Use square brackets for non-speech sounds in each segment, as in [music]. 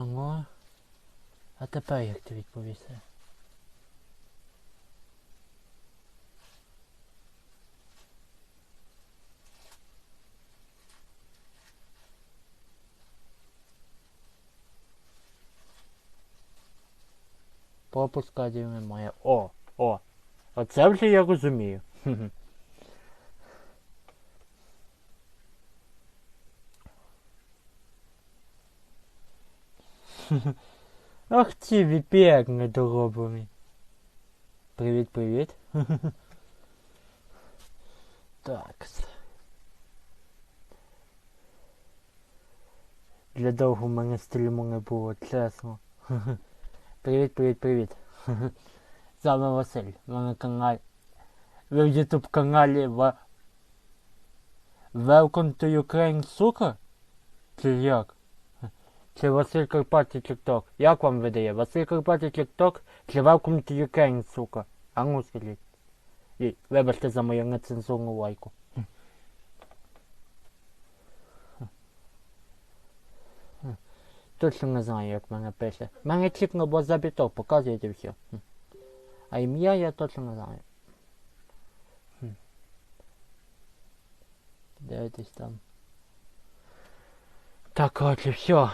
Ого. А тепер як ти відповісти? Пропускадів немає. О, о. Оце вже я розумію. [laughs] Ах ці віпек недороблений. Привіт, привіт. [laughs] Так. Для довго в мене стріму не було, чесно. [laughs] Привіт, привіт, привіт. З вами Василь. Ви на каналі. Ви в YouTube каналі. Welcome to Ukraine, сука? Чи як? Чи Василь Карпатий TikTok? Як вам видає? Василь Карпатий TikTok чи Welcome to Ukraine, сука? А ну скажіть. І вибачте за мою нецензурну лайку. Точно не знаю, як мене пише. Мене чіпно, бо забіток показуєте все. А ім'я я точно не знаю. Дивитесь там. Так, коротше, все.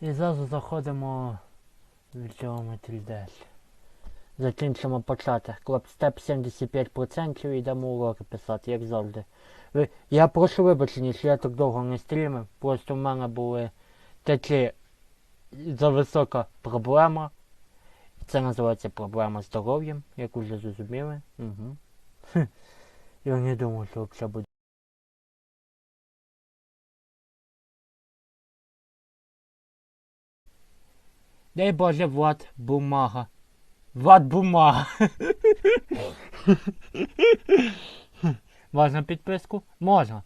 І зразу заходимо в геометрі далі. Закінчимо почати. Клоп степ 75% і йдемо уроки писати, як завжди. Ви, я прошу вибачення, що я так довго не стрімив. Просто в мене були такі за висока проблема. Це називається проблема здоров'ям, як уже зрозуміли. Угу. Я не думав, що взагалі буде. Дай Боже, Влад бумага. Влад бумага. Можна підписку? Можна.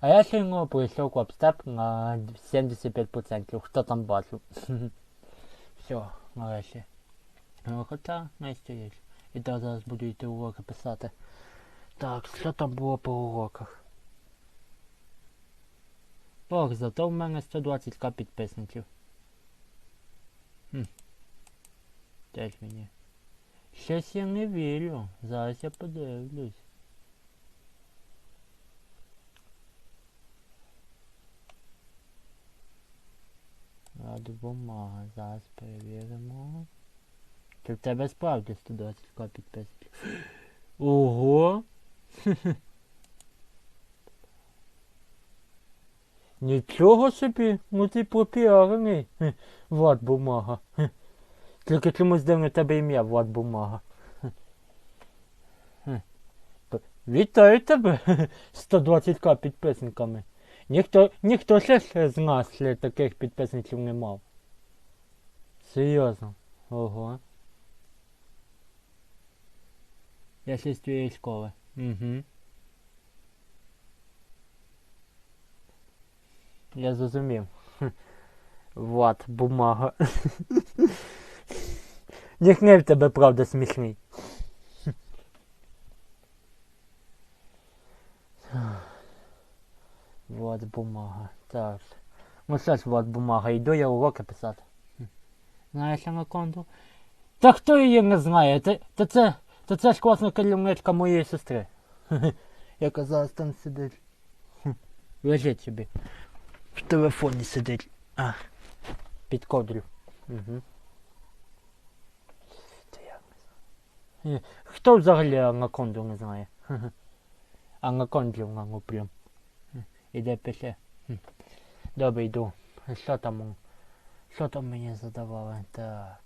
А я сьогодні прийшов клапстеп на 75%. Хто там бачив? Все, нарешті. Ну, Хоча стоїть. І то зараз буду йти уроки писати. Так, що там було по уроках? Ох, зато в мене 120к підписників. Хм. Теж мені. Щось я не вірю. Зараз я подивлюсь. Ради бумага. Зараз перевіримо. Чи в тебе справді 120к підписників? [gasps] Ого! [laughs] Нічого собі, ну ти пропіарений. [laughs] Влад бумага. [laughs] Тільки чомусь дивно тебе ім'я Влад бумага. Вітаю тебе 120к підписниками. Ніхто, ніхто ще з нас таких підписників не мав. Серйозно. Ого. Я ще з твоєї школи. Угу. Я зрозумів. [laughs] Влад, бумага. [laughs] Нікнев тебе правда смішний. [sighs] Влад бумага. Так. Ну що ж, Влад бумага, йду я уроки писати. Знаєш анаконду? Та хто її не знає? Та, та це. Та це ж класна керівничка моєї сестри. [laughs] Яка зараз там сидить. [laughs] Лежить собі. В телефоні сидить. А. Під ковдрю. Угу. Та я не знаю. Хто взагалі анаконду не знає? [laughs] Анакондів нануплю. Іде пише. Добре, йду. Що там? Що там мені задавали? Так.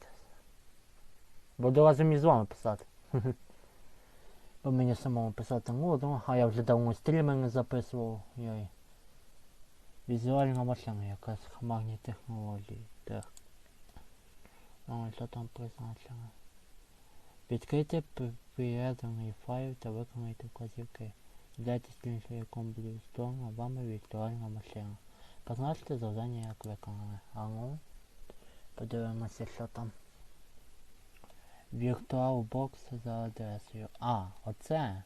Буду разом із вами писати. Бо мені самому писати нудно, а я вже давно стріми не записував. Йой. Візуальна машина якась хмарні технології. Так. О, що там призначено? Відкрийте приєднаний файл та виконайте вказівки. Дайте скріншот, якому буде створена вами віртуальна машина. Позначте завдання як виконане. А ну, подивимося, що там. VirtualBox за адресою. А, оце.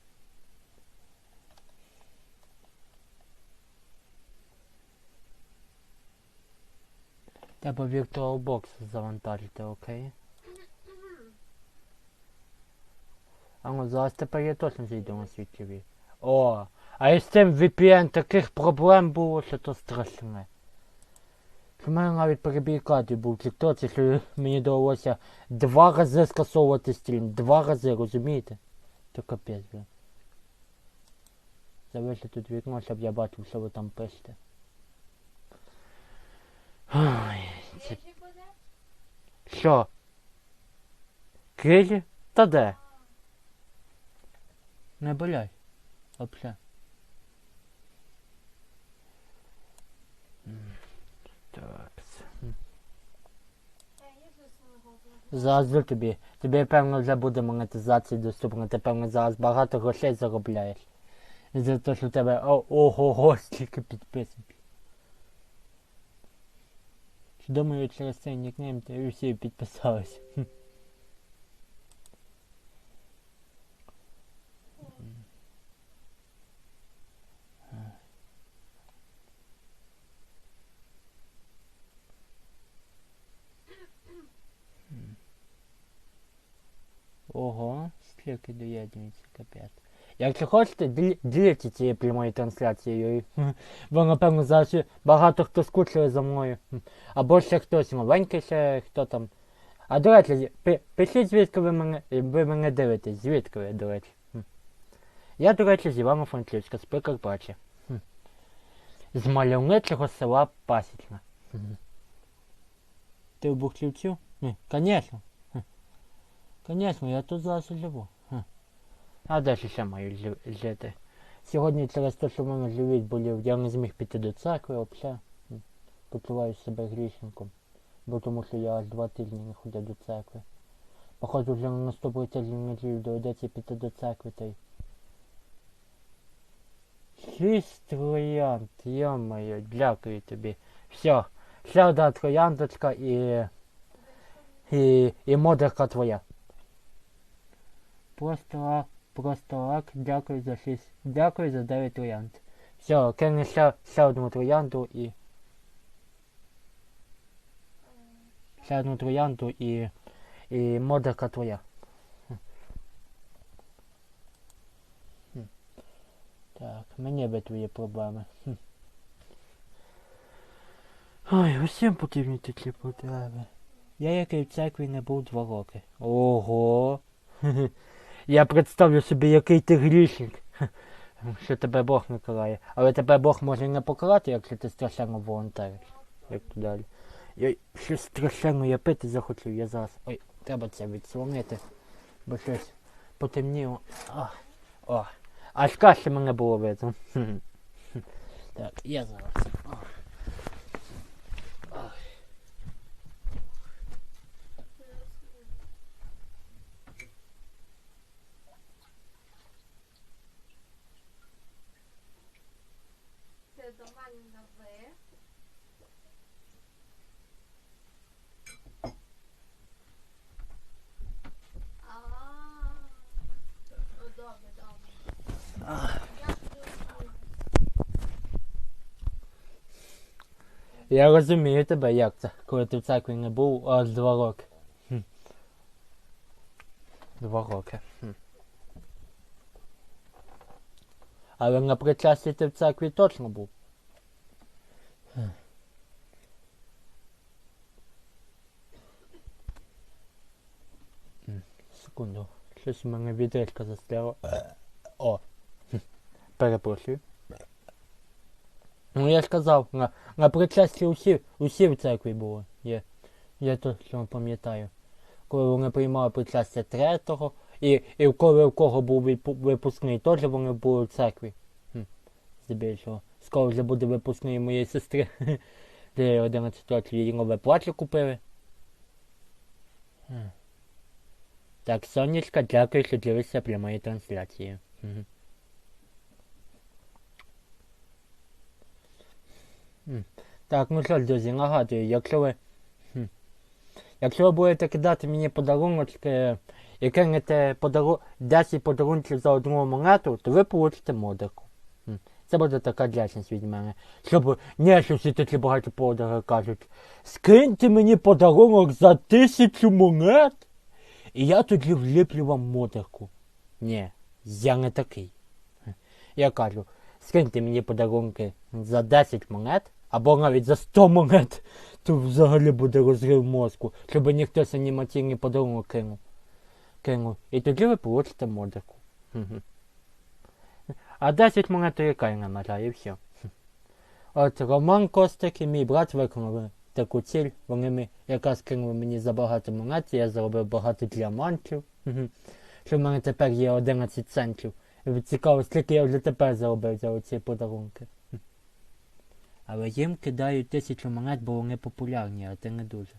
Треба VirtualBox завантажити, окей? А ну зараз тепер я точно зайду на світлові. О! А із цим VPN таких проблем було, що то страшне. У мене навіть перебій кадрів був в тіктоці, що мені довелося два рази скасовувати стрім. Два рази, розумієте? То капець, блін. Завишли тут вікно, щоб я бачив, що ви там пишете. Ой, це... Що? Київ? Та де? Не боляй. Вообще. Так. до тобі. Тобі, певно, вже буде монетизація доступна. Ти, певно, зараз багато грошей заробляєш. За те, що в тебе о, ого, стільки підписників. Думаю, через цей нікнейм ти всі підписались. Ого, скільки доєднується, капець. Якщо хочете, ділі- діліться цією прямою трансляцією. [laughs] Бо, напевно, зараз багато хто скучили за мною. Або ще хтось маленький, ще хто там. А до речі, пишіть, звідки ви мене, ви мене дивитесь, звідки ви, до речі. Я, до речі, з Івано-Франківська, з Прикарпаття. З мальовничого села Пасічна. Ти в Бухтівцю? Ні, звісно. Конечно, я тут зараз живу. Хм. А де ж ще маю жи- жити? Сьогодні через те, що в мене живіт болів, я не зміг піти до церкви, взагалі. Почуваю себе грішником. Бо тому що я аж два тижні не ходив до церкви. Походу вже на наступний тиждень неділю доведеться піти до церкви та й. Шість троянд, йо-моє, дякую тобі. Все, ще одна трояндочка і. І, і модерка твоя. Просто лак, просто лак, дякую за 6. Дякую за 9 троянд. Все, кине ще, ще одну троянду і. Ще одну троянду і. І модерка твоя. Хм. Так, мені би твої проблеми. Хм. Ой, усім потрібні такі потреби. Я який в церкві не був два роки. Ого. [laughs] Я представлю собі, який ти грішник. [laughs] Що тебе Бог не карає. Але тебе Бог може не покарати, якщо ти страшенно волонтериш. Як то далі. Я щось страшенно я пити захотів, я зараз. Ой, треба це відслонити. Бо щось потемніло. О. Аж краще мене було видно. [laughs] Так, я зараз. О. Це до мене на ви. А. О, Добре, добре. Я розумію тебе, як це, коли ти в церкві не був аж два роки. Хм. Два роки. Хм. Але на причасті ти в церкві точно був. Хм. Секунду. Щось у мене відричка застряла. О. Перепрошую. Ну я ж казав, на, на причасті усі, усі в церкві були. Є. Я точно пам'ятаю. Коли вони приймали причастя третього, і, і коли у кого був випускний, теж вони були в церкві. Хм. Здебільшого. Скоро вже буде випускний моєї сестри. Де 11 років їй нове плаття купили. Так, Сонечка, дякую, що дивишся прямої трансляції. Так, ну що ж, друзі, нагадую, якщо ви. Якщо ви будете кидати мені подаруночки і кинете подару... 10 подарунків за одну монету, то ви получите модерку. Це буде така вдячність від мене. Щоб не що всі такі багаті подари кажуть. Скиньте мені подарунок за тисячу монет. І я тоді вліплю вам модерку. Ні, я не такий. Я кажу, скиньте мені подарунки за 10 монет, або навіть за 100 монет, то взагалі буде розрив мозку, щоб ніхто анімаційний подарунок кинув. кинув. І тоді ви получите модерку. А 10 монет то яка я намагаю, і все. От Роман Костик і мій брат виконали таку ціль. Вони ми, якраз кинули мені за багато монет, я заробив багато діамантів. Що в мене тепер є 11 центів. Цікаво, скільки я вже тепер заробив за оці подарунки. Але їм кидають тисячу монет, бо вони популярні, а ти не дуже.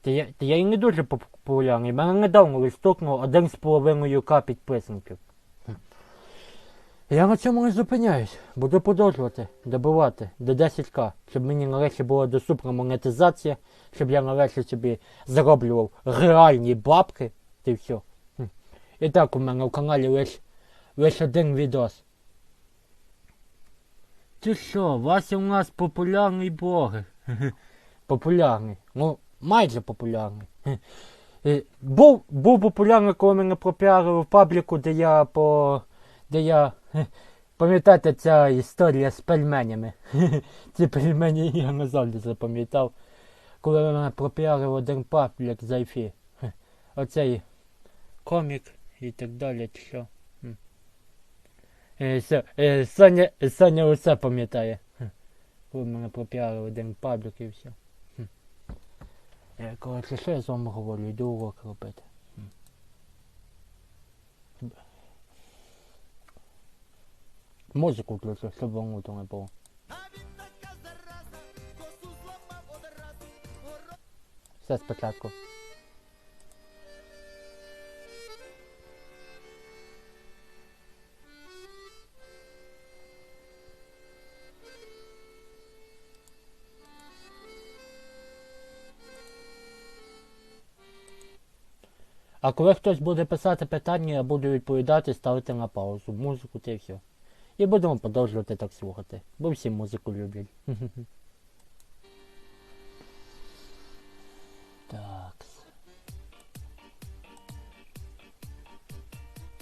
Та я, та я і не дуже популярний. Мене недавно листокнуло один з половиною к підписників. Я на цьому не зупиняюсь. Буду продовжувати добивати до 10к, щоб мені нарешті була доступна монетизація, щоб я нарешті собі зароблював реальні бабки, та все. І так у мене в каналі лише лиш один відос. Ти що, Вася у нас популярний блогер. [laughs] популярний. Ну, майже популярний. [laughs] Е, Був, був популярний, коли мене пропіарили в пабліку, де я по. де я. [laughs] Пам'ятаєте ця історія з пельменями? Ці пельмені я назавжди запам'ятав. Коли мене пропіарив один паблік з Айфі. Оцей комік і так далі, що. Е, все, е, Саня, Саня усе пам'ятає. Коли мене пропіарив один паблік і все. Хм. Коротше, що я з вами говорю, йду урок робити. Музику включу, щоб вам не було. А він А коли хтось буде писати питання, я буду відповідати, ставити на паузу, музику та й все. І будемо продовжувати так слухати, бо всі музику люблять. [laughs] Так.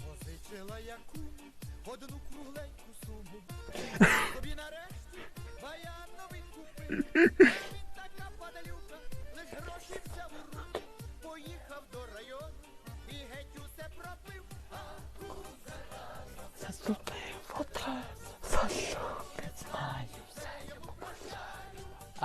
позичила яку одну кругленьку суму. Тобі нарешті баяновий купив.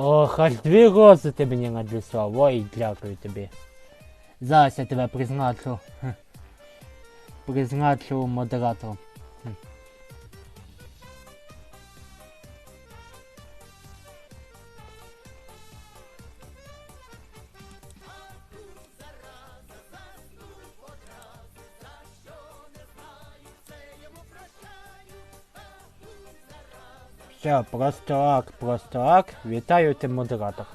Ох, аж дві рози ти мені надіслав. Ой, дякую тобі. Зараз я тебе призначу. Призначу модератором. Все, просто ак, просто ак. Вітаю ти модератор.